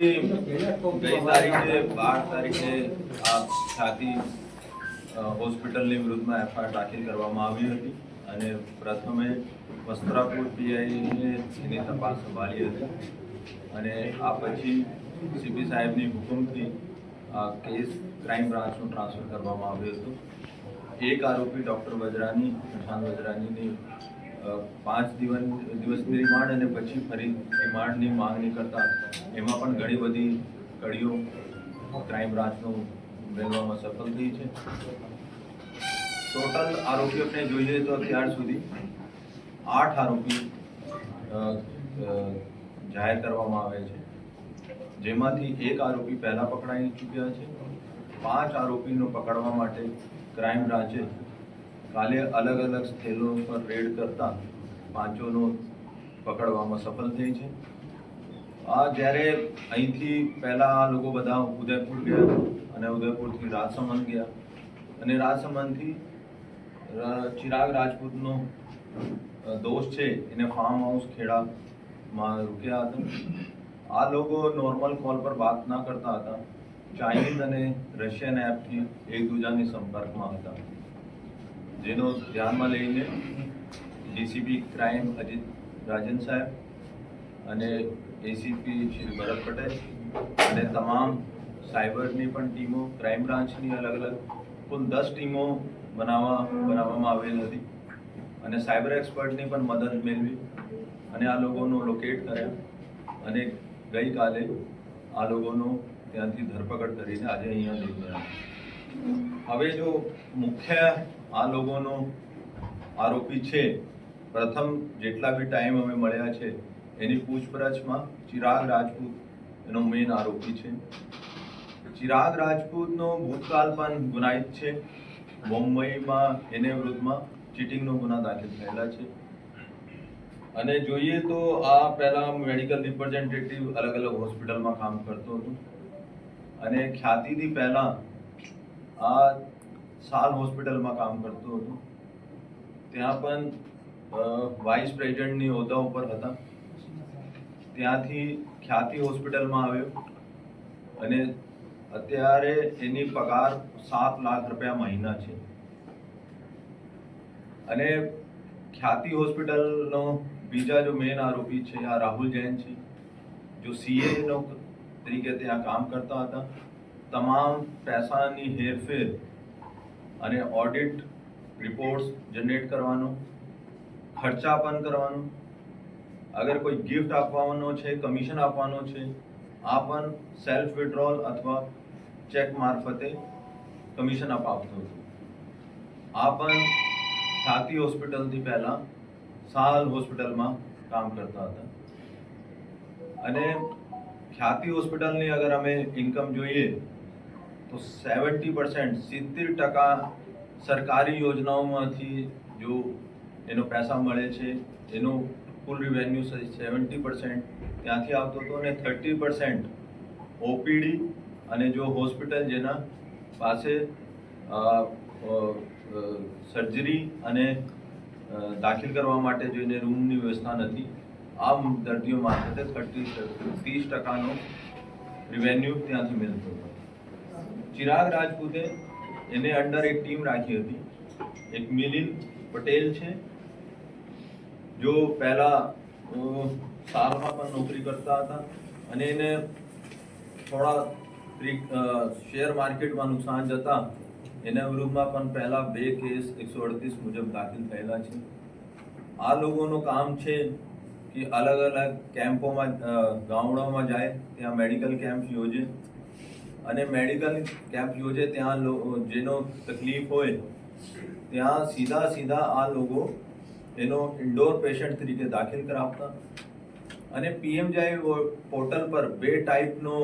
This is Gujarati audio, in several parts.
ગઈ તારીખે બાર તારીખે આ છાતી હોસ્પિટલની વિરુદ્ધમાં એફઆઈઆર દાખલ કરવામાં આવી હતી અને પ્રથમે વસ્ત્રાપુર પીઆઈએ એની તપાસ સંભાળી હતી અને આ પછી સીપી સાહેબની હુકમથી કેસ ક્રાઇમ બ્રાન્ચનું ટ્રાન્સફર કરવામાં આવ્યું હતું. એક આરોપી ડૉક્ટર વજરાની પ્રશાંત વજરાનીની પાંચ દિવસ દિવસની રિમાન્ડ અને પછી ફરી રિમાન્ડની માંગણી કરતા એમાં પણ ઘણી બધી કડીઓ ક્રાઇમ બ્રાન્ચનું મેળવવામાં સફળ થઈ છે. ટોટલ આરોપીઓને જોઈએ તો અત્યાર સુધી આઠ આરોપી જાહેર કરવામાં આવે છે. જેમાંથી એક આરોપી પહેલા પકડાઈ ચૂક્યા છે. પાંચ આરોપીનો પકડવા માટે ક્રાઇમ બ્રાન્ચે કાલે અલગ અલગ સ્થળો પર રેડ કરતા પાંચોનો પકડવામાં સફળ થઈ છે. આ જ્યારે અહીંથી પહેલાં આ લોકો બધા ઉદયપુર ગયા અને ઉદયપુરથી રાજસમંદ ગયા અને રાજસમંદથી ચિરાગ રાજપૂતનો દોષ છે એને ફાર્મ હાઉસ ખેડામાં રૂક્યા હતા. આ લોકો નોર્મલ કોલ પર વાત ના કરતા હતા. ચાઇનીઝ અને રશિયન એપથી એકબીજાની સંપર્કમાં હતા. જેનો ધ્યાનમાં લઈને ડીસીપી ક્રાઇમ અજીત રાજન સાહેબ અને એસીપી શ્રી ભરત પટેલ અને તમામ સાયબરની પણ ટીમો ક્રાઇમ બ્રાન્ચની અલગ અલગ કુલ દસ ટીમો બનાવવા, બનાવવામાં આવેલ હતી. અને સાયબર એક્સપર્ટની પણ મદદ મેળવી અને આ લોકોનો લોકેટ કર્યા. અને ગઈકાલે આ લોકોનો ત્યાંથી ધરપકડ કરીને આજે અહીંયા લઈ ગયા હવે જો મુખ્ય આ લોકોનો આરોપી છે, પ્રથમ જેટલા બી ટાઈમ અમે મળ્યા છે, એની પૂછપરછમાં ચિરાગ રાજપૂત એનો મેઇન આરોપી છે. ચિરાગ રાજપૂતનો ભૂતકાળ પણ ગુનાહિત છે. મુંબઈમાં એને વિરુદ્ધમાં ચીટિંગનો ગુના દાખલ થયેલા છે. અને જોઈએ તો આ પહેલા મેડિકલ રિપ્રેઝેન્ટેટિવ અલગ અલગ હોસ્પિટલમાં કામ કરતો હતો. અને ખ્યાતિથી પહેલા આ સાલ હોસ્પિટલમાં કામ કરતો હતો. ત્યાં પણ વાઇસ પ્રેસિડેન્ટની હોદ્દા ઉપર હતા. ત્યાંથી ખ્યાતિ હોસ્પિટલમાં આવ્યો. અને અત્યારે એની પગાર સાત લાખ રૂપિયા મહિના છે. અને ખ્યાતિ હોસ્પિટલનો બીજા જો મેન આરોપી છે, આ રાહુલ જૈન છે, જો સીએ નો તરીકે ત્યાં કામ કરતા હતા, તમામ પૈસાની હેરફેર અને ઓડિટ રિપોર્ટ્સ જનરેટ કરવાનો, ખર્ચા પણ કરવાનો, અગર કોઈ ગિફ્ટ આપવાનો છે કમિશન આપવાનો છે, આ પણ સેલ્ફ વિડ્રોલ અથવા ચેક મારફતે કમિશન અપાવતો હતો. આ પણ ખ્યાતિ હોસ્પિટલથી પહેલા સાલ હોસ્પિટલમાં કામ કરતા હતા. અને ખ્યાતિ હોસ્પિટલની અગર અમે ઇન્કમ જોઈએ, તો સેવન્ટી પર્સન્ટ સિત્તેર ટકા સરકારી યોજનાઓમાંથી જો એનો પૈસા મળે છે, એનો કુલ રિવેન્યુ સેવન્ટી પર્સન્ટ ત્યાંથી આવતો હતો અને થર્ટી પર્સન્ટ ઓપીડી અને જો હોસ્પિટલ જેના પાસે સર્જરી અને દાખલ કરવા માટે જો એને રૂમની વ્યવસ્થા નથી. આ દર્દીઓ મારફતે થર્ટી ત્રીસ ટકાનો રિવેન્યુ ત્યાંથી મળતો હતો ચિરાગ રાજપૂતે એને અંડર એક ટીમ રાખી હતી. એક મિલિંદ પટેલ છે. જો પહેલા સારમાં પણ નોકરી કરતા હતા અને એને થોડા શેર માર્કેટમાં નુકસાન જતા એના વિરુદ્ધમાં પણ પહેલા બે કેસ એકસો અડતીસ મુજબ દાખલ થયેલા છે. આ લોકોનું કામ છે કે અલગ અલગ કેમ્પોમાં ગામડાઓમાં જાય, ત્યાં મેડિકલ કેમ્પ યોજે અને મેડિકલ કેમ્પ યોજે ત્યાં જેનો તકલીફ હોય, ત્યાં સીધા સીધા આ લોકો એનો ઇન્ડોર પેશન્ટ તરીકે દાખલ કરાવતા અને પીએમ જાય પોર્ટલ પર બે ટાઈપનો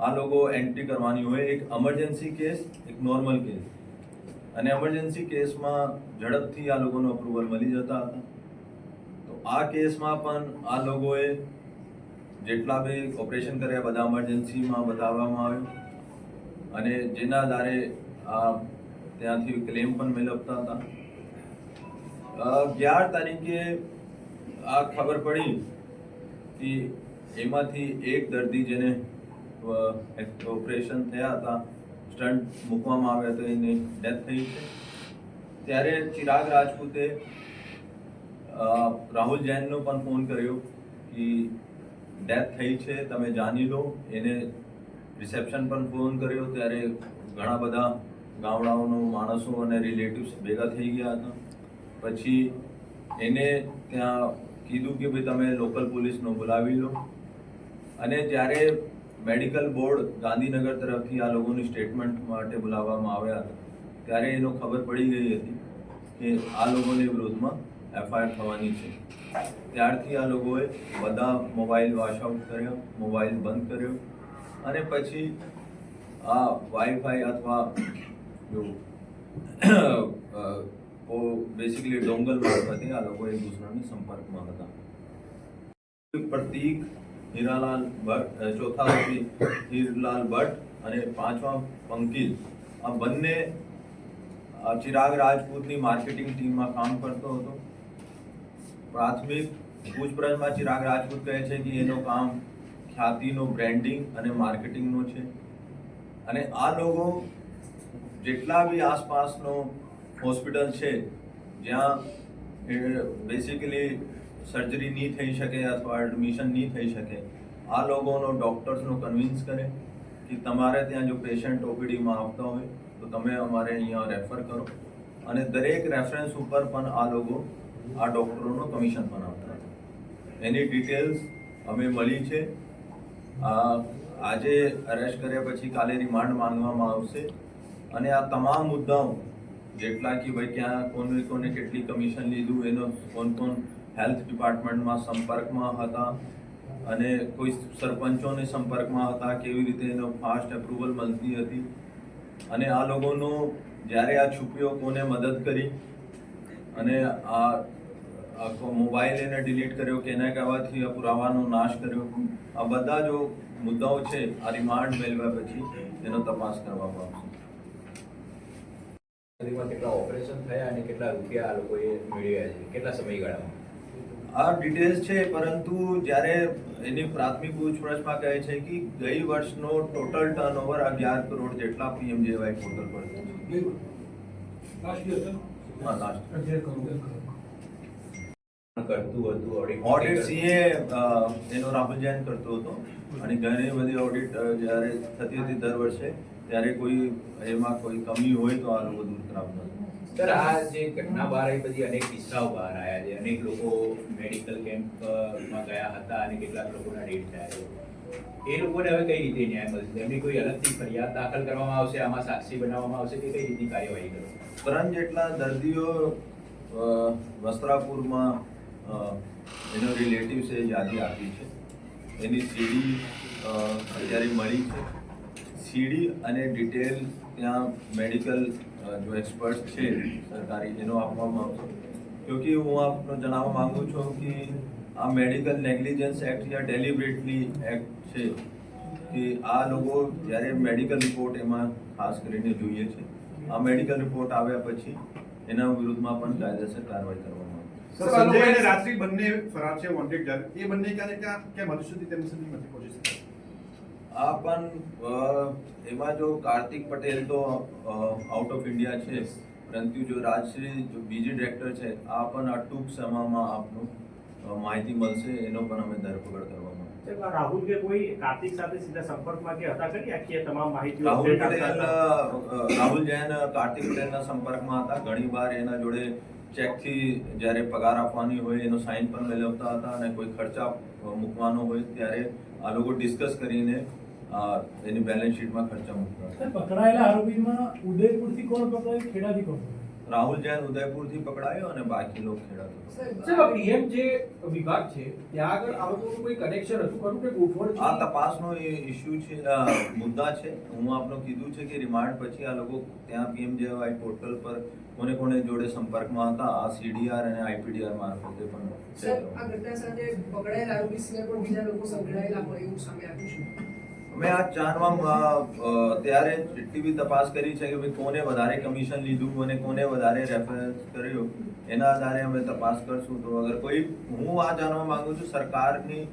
આ લોકો એન્ટ્રી કરવાની હોય. એક એમરજન્સી કેસ એક નોર્મલ કેસ અને એમરજન્સી કેસમાં ઝડપથી આ લોકોનો અપ્રુવલ મળી જતા હતા. તો આ કેસમાં પણ આ લોકોએ જેટલા બી ઓપરેશન કર્યા, બધા એમરજન્સીમાં બતાવવામાં આવ્યું. અને જેના આધારે આ ત્યાંથી ક્લેમ પણ મેળવતા હતા. અગિયાર તારીખે આ ખબર પડી કે એમાંથી એક દર્દી જેને ઓપરેશન થયા હતા. સ્ટન્ટ મૂકવામાં આવ્યા તો એની ડેથ થઈ છે. ત્યારે ચિરાગ રાજપૂતે રાહુલ જૈનનો પણ ફોન કર્યો કે ડેથ થઈ છે, તમે જાણી લો. એને રિસેપ્શન પણ ફોન કર્યો. ત્યારે ઘણા બધા ગામડાઓનો માણસો અને રિલેટિવ્સ ભેગા થઈ ગયા હતા. પછી એને ત્યાં કીધું કે ભાઈ, તમે લોકલ પોલીસનો બોલાવી લો. અને જ્યારે મેડિકલ બોર્ડ ગાંધીનગર તરફથી આ લોકોની સ્ટેટમેન્ટ માટે બોલાવવામાં આવ્યા હતા. ત્યારે એનો ખબર પડી ગઈ હતી કે આ લોકોની વિરોધમાં એફઆઈઆર થવાની છે. ત્યારથી આ લોકોએ બધા મોબાઈલ વોશઆઉટ કર્યા, મોબાઈલ બંધ કર્યો અને પછી આ વાઈફાઈ અથવા જો બેસિકલી ડોંગલ મારફતે આ લોકો એક દૂસરાના સંપર્કમાં હતા. પ્રતીક હીરાલાલ ભટ્ટ ચોથા વકીલ હીરલાલ ભટ્ટ અને પાંચમા પંકિલ આ બંને ચિરાગ રાજપૂતની માર્કેટિંગ ટીમમાં કામ કરતો હતો. પ્રાથમિક પૂછપરછમાં ચિરાગ રાજપૂત કહે છે કે એનો કામ ખ્યાતિનો બ્રેન્ડિંગ અને માર્કેટિંગનો છે. અને આ લોકો જેટલા બી આસપાસનો હોસ્પિટલ છે, જ્યાં બેસિકલી સર્જરી નહીં થઈ શકે અથવા એડમિશન નહીં થઈ શકે, આ લોકોનો ડૉક્ટર્સનો કન્વિન્સ કરે કે તમારે ત્યાં જો પેશન્ટ ઓપીડીમાં આવતા હોય, તો તમે અમારે અહીંયા રેફર કરો. અને દરેક રેફરન્સ ઉપર પણ આ લોકો આ ડૉક્ટરોનો કમિશન પણ આપતા હતા એની ડિટેલ્સ અમે મળી છે. આજે અરેસ્ટ કર્યા પછી કાલે રિમાન્ડ માંગવામાં આવશે. અને આ તમામ મુદ્દાઓ, જેટલા કે ભાઈ ક્યાં, કોને કોને કેટલી કમિશન લીધું, એનો કોણ કોણ હેલ્થ ડિપાર્ટમેન્ટમાં સંપર્કમાં હતા અને કોઈ સરપંચોને સંપર્કમાં હતા, કેવી રીતે એનો ફાસ્ટ એપ્રુવલ મળતી હતી. અને આ લોકોનો જ્યારે આ છુપીઓ કોને મદદ કરી? અને આ આખો મોબાઈલ એને ડિલીટ કર્યો કે એના કહેવાથી આ પુરાવાનો નાશ કર્યો. આ બધા જો મુદ્દાઓ છે, આ રિમાન્ડ મેળવ્યા પછી એનો તપાસ કરવામાં આવશે. કેટલા ઓપરેશન થયા અને કેટલા રૂપિયા આ લોકોએ મેળવ્યા છે? કેટલા સમયગાળામાં? આ ડિટેલ્સ છે પરંતુ જ્યારે એની પ્રાથમિક પૂછપરછમાં કહે છે કે ગઈ વર્ષનો ટોટલ ટર્નઓવર અગિયાર કરોડ જેટલા પીએમજેવાય પોર્ટલ પર છે. કરતું હતું ઓડિટ ઓડિટ સીએ એનો રાહુલ જૈન કરતો હતો. અને ઘણી બધી ઓડિટ જ્યારે થતી હતી દર વર્ષે ત્યારે કોઈ એમાં કોઈ કમી હોય તો આ લોકો દૂર કરાવતા હતા. સર, આ જે ઘટના બહાર આવી બધી અનેક કિસ્સાઓ બહાર આવ્યા છે. અનેક લોકો મેડિકલ કેમ્પમાં ગયા હતા અને કેટલાક લોકોના ડેટ થયા છે. એ લોકોને હવે કઈ રીતે ન્યાય મળશે? એમની કોઈ અલગથી ફરિયાદ દાખલ કરવામાં આવશે? આમાં સાક્ષી બનાવવામાં આવશે કે કઈ રીતની કાર્યવાહી કરો ત્રણ જેટલા દર્દીઓ વસ્ત્રાપુરમાં એનો રિલેટિવ છે યાદી આપી છે. એની સીડી અત્યારે મળી છે. સીડી અને ડિટેલ ત્યાં મેડિકલ જો એક્સપર્ટ છે સરકારી એનો આપવામાં આવશે. ક્યોંકિ હું આપને જણાવવા માંગુ છું કે આ મેડિકલ નેગ્લિજન્સ એક્ટ યા ડેલિબરેટલી એક્ટ છે કે આ લોકો જ્યારે મેડિકલ રિપોર્ટ એમાં ખાસ કરીને જોઈએ છે. આ મેડિકલ રિપોર્ટ આવ્યા પછી એના વિરુદ્ધમાં પણ કાયદેસર કાર્યવાહી કરવામાં આવશે. સંજય અને રાત્રિ બંને ફરાર છે વોન્ટેડ એ બંને ક્યારે ક્યાં કેમ હજુ સુધી તેમની સુધી નથી પહોંચી શક્યા આ પણ એમાં જો કાર્તિક પટેલ તો આઉટ ઓફ ઇન્ડિયા છે. પરંતુ જો રાજશ્રી જો બીજી ડિરેક્ટર છે આ પણ અટૂક સમયમાં આપનું માહિતી મળશે. એનો પણ અમે ધરપકડ કરવામાં આવશે. સાહેબ, આ રાહુલ કે કોઈ કાર્તિક સાથે સીધા સંપર્કમાં કે હતા ખરી? આખી તમામ માહિતી રાહુલ પટેલ અ, અ, રાહુલ જૈન કાર્તિક પટેલના સંપર્કમાં હતા. ઘણી વાર એના જોડે ચેકથી જ્યારે પગાર આપવાની હોય એનો સાઇન પણ મેળવતા હતા અને કોઈ ખર્ચા મૂકવાનો હોય ત્યારે આ લોકો ડિસ્કસ કરીને એની બેલેન્સ શીટમાં ખર્ચા મૂકતા. પકડાયેલા આરોપીમાં ઉદયપુરથી કોણ પકડાય? ખેડાથી કોણ રાહુલ જૈન ઉદયપુરથી પકડાયો અને બાકી લોકો ખેડા પીએમ જે વિભાગ છે ત્યાં આગળ આ લોકોનું કોઈ કનેક્શન હતું ખરું કે ગોઠવણ આ તપાસનો એ ઇશ્યુ છે મુદ્દા છે. હું આપનો કીધું છે કે રિમાન્ડ પછી આ લોકો ત્યાં પીએમ પીએમજેવાય પોર્ટલ પર કોને કોને જોડે સંપર્કમાં હતા આ સીડીઆર અને આઈપીડીઆર મારફતે પણ સર આ ઘટના સાથે પકડાયેલા આરોપી સિવાય પણ બીજા લોકો સંકળાયેલા હોય એવું સામે આવ્યું છે. અમે આ જાણવા ત્યારે જેટલી બી તપાસ કરી છે કે ભાઈ કોને વધારે કમિશન લીધું અને કોને વધારે રેફરન્સ કર્યો. એના આધારે અમે તપાસ કરશું. તો અગર કોઈ, હું આ જાણવા માંગુ છું, સરકારની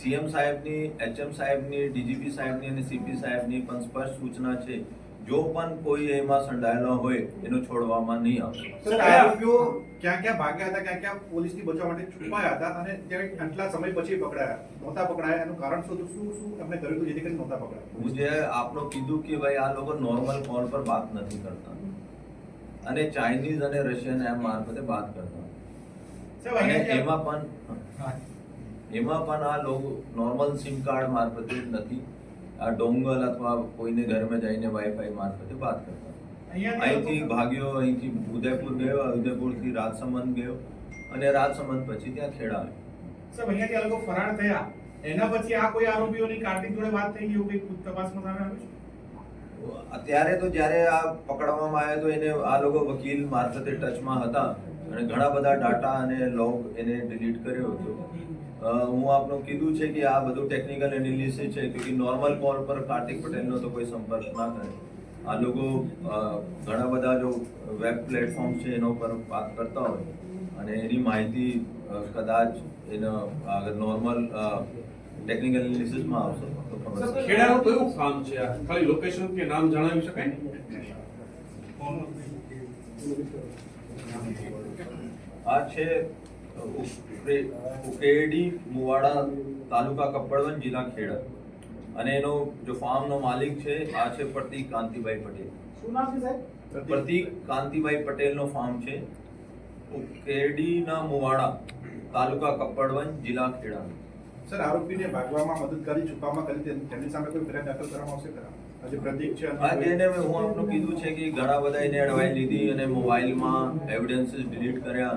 સીએમ સાહેબની એચએમ સાહેબની ડીજીપી સાહેબની અને સીપી સાહેબની પણ સ્પષ્ટ સૂચના છે જો પણ કોઈ એમાં સંડાયેલો હોય એનું છોડવામાં નહીં આવે સર આરોપીઓ ક્યાં ક્યાં ભાગ્યા હતા ક્યાં ક્યાં પોલીસથી બચવા માટે છુપાયા હતા અને ત્યારે આટલા સમય પછી પકડાયા નહોતા પકડાયા એનું કારણ શું શું શું એમને કર્યું હતું જેથી કરીને નહોતા પકડાયા? હું જે આપણો કીધું કે ભાઈ આ લોકો નોર્મલ કોલ પર વાત નથી કરતા. અને ચાઇનીઝ અને રશિયન એમ મારફતે વાત કરતા. અને એમાં પણ એમાં પણ આ લોકો નોર્મલ સિમ કાર્ડ મારફતે નથી. ડોંગલ અથવા કોઈને ઘરમાં જઈને વાઈફાઈ મારફતે વાત કરતા. અહીંથી ભાગ્યો અહીંથી ઉદયપુર ગયો ઉદયપુરથી રાજસમંદ ગયો અને રાજસમંદ પછી ત્યાં ખેડા આવ્યો અહીંયાથી આ લોકો ફરાર થયા. એના પછી આ કોઈ આરોપીઓની કાર્તિક જોડે વાત થઈ એવું કંઈક તપાસમાં સામે આવ્યું છે? અત્યારે તો જ્યારે આ પકડવામાં આવ્યો તો એને આ લોકો વકીલ મારફતે ટચમાં હતા અને ઘણા બધા ડાટા અને લોગ એને ડિલીટ કર્યો હતો. હું આપનું કીધું છે કે આ બધું ટેકનિકલ એનાલિસિસ છે કે નોર્મલ કોલ પર કાર્તિક પટેલનો તો કોઈ સંપર્ક ના થાય. આ લોકો ઘણા બધા જો વેબ પ્લેટફોર્મ છે એનો પર વાત કરતા હોય અને એની માહિતી કદાચ એનો આગળ નોર્મલ ટેકનિકલ એનાલિસિસમાં આવશે તો ખબર. ખેડાનું કયું ફાર્મ છે? આ ખાલી લોકેશન કે નામ જણાવી શકાય? આ છે ઉકે- ઉકેડી મુવાડા તાલુકા કપડવન જિલ્લા ખેડા. અને એનો જો ફાર્મનો માલિક છે આ છે પ્રતિક કાંતિભાઈ પટેલ. શું નામ છે સાહેબ? પ્રતિક કાંતિભાઈ પટેલનો ફાર્મ છે ઉકેડીના મુવાડા તાલુકા કપડવન જિલ્લા ખેડા. સર આરોપીને ભાગવામાં મદદ કરી છુપામાં કરી તેની- તેમની સામે કોઈ ફરિયાદ દાખલ કરવામાં આવશે ખરા? આજે પ્રતીક છે. અને આ જેને મેં હું આપનું કીધું છે કે ઘણા બધા એને એડવાઇસ લીધી અને મોબાઈલમાં એવિડન્સીસ ડિલીટ કર્યા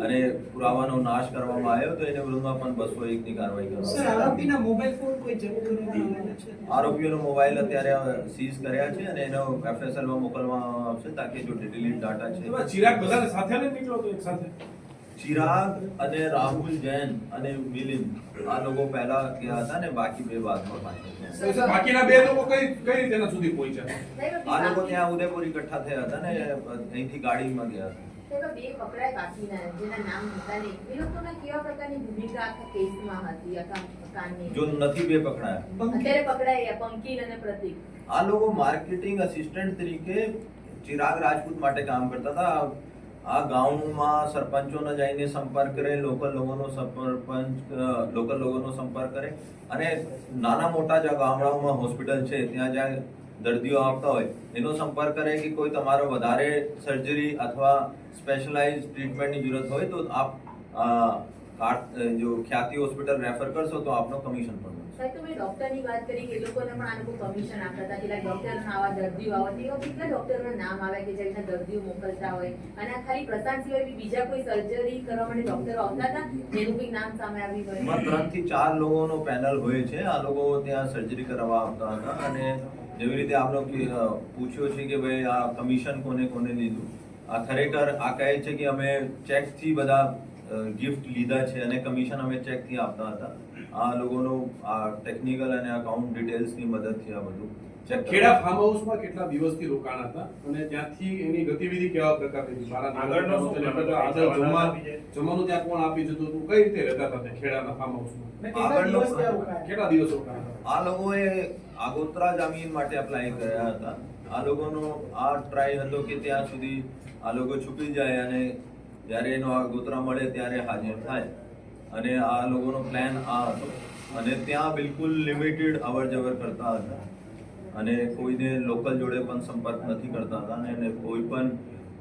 અને પુરાવાનો નાશ કરવામાં આવ્યો તો એને વિરુદ્ધમાં પણ બસો એકની કાર્યવાહી સર કરવામાં આરોપીના મોબાઈલ ફોન કોઈ જપ્ત કરવામાં આવેલા છે? આરોપીઓનો મોબાઈલ અત્યારે સીઝ કર્યા છે અને એનો FSL માં મોકલવામાં આવશે તાકે જો ડિલીટ ડાટા છે. ચિરાગ બધાને સાથે લઈને નીકળ્યો એક સાથે? ચિરાગ અને રાહુલ જૈન અને મિલિંદ આ લોકો પહેલા ગયા હતા ને બાકી બે બાદમાં પાછા ગયા. તો સર, બાકીના બે લોકો કઈ કઈ રીતે સુધી પહોંચ્યા? આ લોકો ત્યાં ઉદયપુર ઇકઠ્ઠા થયા હતા ને અહીંથી ગાડીમાં ગયા હતા. બે પકડાય બાકીના જેના નામ હતા નહીં. એ લોકોના કેવા પ્રકારની ભૂમિકા આખા કેસમાં હતી આખા કાંડની જો નથી બે પકડાયા. અત્યારે પકડાયા પંકિલ અને પ્રતિક. આ લોકો માર્કેટિંગ અસિસ્ટન્ટ તરીકે ચિરાગ રાજપૂત માટે કામ કરતા હતા. આ ગામમાં સરપંચોને જઈને સંપર્ક કરે, લોકલ લોકોનો સરપંચ લોકલ લોકોનો સંપર્ક કરે. અને નાના મોટા જે ગામડાઓમાં હોસ્પિટલ છે, ત્યાં જ્યાં દર્દીઓ આવતા હોય, એનો સંપર્ક કરે કે કોઈ તમારો વધારે સર્જરી અથવા સ્પેશિયલાઇઝ ટ્રીટમેન્ટની જરૂરત હોય તો આપ કાર્ડ- જો ખ્યાતિ હોસ્પિટલ રેફર કરશો તો આપનો કમિશન પણ મળશે. સાહેબ તમે ડોક્ટરની વાત કરી કે લોકોને પણ આ લોકો કમિશન આપતા હતા કેટલાક ડોક્ટર આવા દર્દીઓ આવવા એવા કેટલા ડોક્ટરોના નામ આવે કે જેના દર્દીઓ મોકલતા હોય? અને ખાલી પ્રશાંત સિવાય બી બીજા કોઈ સર્જરી કરવા માટે ડોક્ટરો આવતા હતા? જેનું કોઈ નામ સામે આવ્યું એમાં ત્રણથી ચાર લોકોનો પેનલ હોય છે. આ લોકો ત્યાં સર્જરી કરવા આવતા હતા. અને જેવી રીતે આપણો પૂછ્યો છે કે ભાઈ આ કમિશન કોને કોને લીધું? આ ખરેખર આ કહે છે કે અમે ચેકથી બધા ગિફ્ટ લીધા છે અને કમિશન અમે ચેકથી આપતા હતા. આ લોકોનો આ ટેકનિકલ અને અકાઉન્ટ ડિટેલ્સની મદદથી આ બધું ચેક ખેડા ફાર્મ હાઉસમાં કેટલા દિવસથી રોકાણ હતા અને ત્યાંથી એની ગતિવિધિ કેવા પ્રકારની હતી? બારા આગળનો? આગળ જમવા જમવાનું ત્યાં કોણ આપી જતું હતું? કઈ રીતે રહેતા હતા ખેડાના ફાર્મ હાઉસમાં કેટલા દિવસ રોકાણ આ લોકોએ આગોતરા જમીન માટે અપ્લાય કર્યા હતા. આ લોકોનો આ ટ્રાય હતો કે ત્યાં સુધી આ લોકો છુપી જાય અને જ્યારે એનો આગોતરા મળે ત્યારે હાજર થાય. અને આ લોકોનો પ્લાન આ હતો. અને ત્યાં બિલકુલ લિમિટેડ અવર જવર કરતા હતા. અને કોઈને લોકલ જોડે પણ સંપર્ક નથી કરતા હતા અને એને કોઈ પણ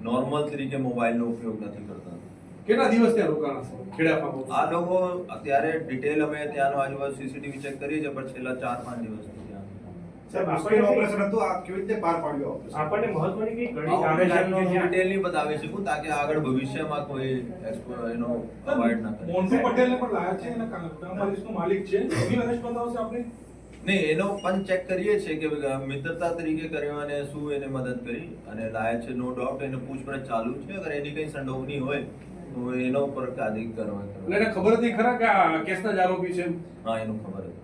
નોર્મલ તરીકે મોબાઈલનો ઉપયોગ નથી કરતા હતા. કેટલા દિવસ ત્યાં રોકાણા આ લોકો અત્યારે ડિટેલ અમે ત્યાંનો આજુબાજુ સીસીટીવી ચેક કરીએ છીએ પણ છેલ્લા ચાર પાંચ દિવસથી. ત્યાં સાહેબ મુશ્કેલ ઓપરેશન હતું આ કેવી રીતે પાર પાડ્યું આપણને મહત્વની કઈ ઘડી ઓપરેશનનો લાગી કે જ્યાં- ડિટેલ નહીં બતાવી શકું તાકે આગળ ભવિષ્યમાં કોઈ એનો અવોઇડ ના કરે મોન્ટુ પટેલને પણ લાયા છે એના કામવાલીસનો માલિક છે. એની અરેસ્ટ બતાવશે આપણે નહીં એનો પણ ચેક કરીએ છીએ કે મિત્રતા તરીકે કર્યો અને શું એને મદદ કરી. અને લાયા છે નો ડાઉટ એને પૂછપરછ ચાલુ છે. અગર એની કઈ સંડોવણી હોય તો એનો ઉપર કાદી કરવા એટલે ખબર હતી ખરા કે આ કેસના જ આરોપી છે હા એનું ખબર હતી.